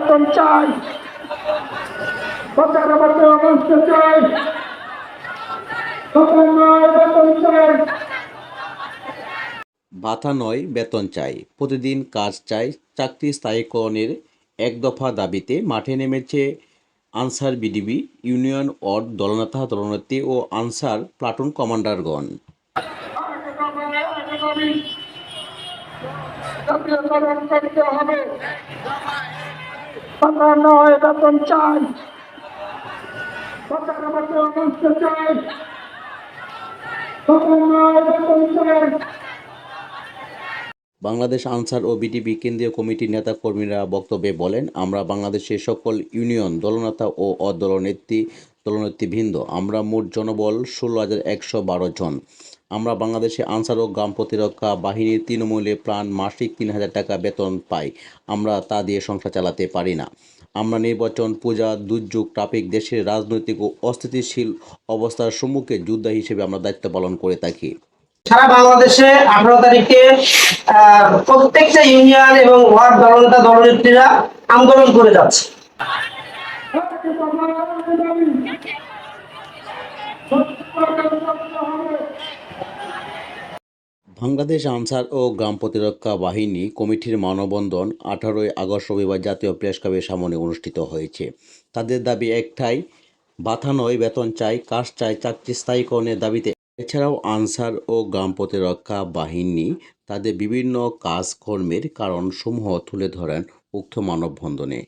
বেতন চাই। অবস্থা চাই। নয় বেতন চাই। ভাতা নয় বেতন চাই। প্রতিদিন কাজ চাই। চাকরি স্থায়ীকরণের এক দফা দাবিতে মাঠে নেমেছে আনসার বিডিবি ইউনিয়ন অড দলনেতা দলনেত্রী ও আনসার প্লাটুন কমান্ডারগণ। করতে হবে। সরকার নয় বেতন চাই। সরকার অবস্থা চাই। সরকার নয় বেতন চাই। বাংলাদেশ আনসার ও বিটিপি কেন্দ্রীয় কমিটির নেতাকর্মীরা বক্তব্যে বলেন, আমরা বাংলাদেশের সকল ইউনিয়ন, দলনেতা ও অদলনেত্রী দলনেতৃবৃন্দ আমরা মোট জনবল ষোলো হাজার একশো বারো জন। আমরা বাংলাদেশে আনসার ও গ্রাম প্রতিরক্ষা বাহিনীর তৃণমূলে প্রাণ মাসিক তিন হাজার টাকা বেতন পাই। আমরা তা দিয়ে সংসার চালাতে পারি না। আমরা নির্বাচন, পূজা, দুর্যোগ, ট্রাফিক, দেশের রাজনৈতিক ও অস্থিতিশীল অবস্থার সম্মুখে যোদ্ধা হিসেবে আমরা দায়িত্ব পালন করে থাকি। সারা বাংলাদেশে আঠারো তারিখে প্রত্যেকটা ইউনিয়ন এবং ওয়ার্ড দলনেতা দলনেত্রীরা আন্দোলন করে যাচ্ছে। বাংলাদেশ আনসার ও গ্রাম প্রতিরক্ষা বাহিনী কমিটির মানববন্ধন আঠারোই আগস্ট রবিবার জাতীয় প্রেস ক্লাবের সামনে অনুষ্ঠিত হয়েছে। তাদের দাবি একটাই বাথা নয়, বেতন চাই, কাজ চাই, চাকরি স্থায়ীকরণের দাবিতে এছাড়াও আনসার ও গ্রাম প্রতিরক্ষা বাহিনী তাদের বিভিন্ন কাজকর্মের কারণসমূহ তুলে ধরেন উক্ত মানববন্ধনে।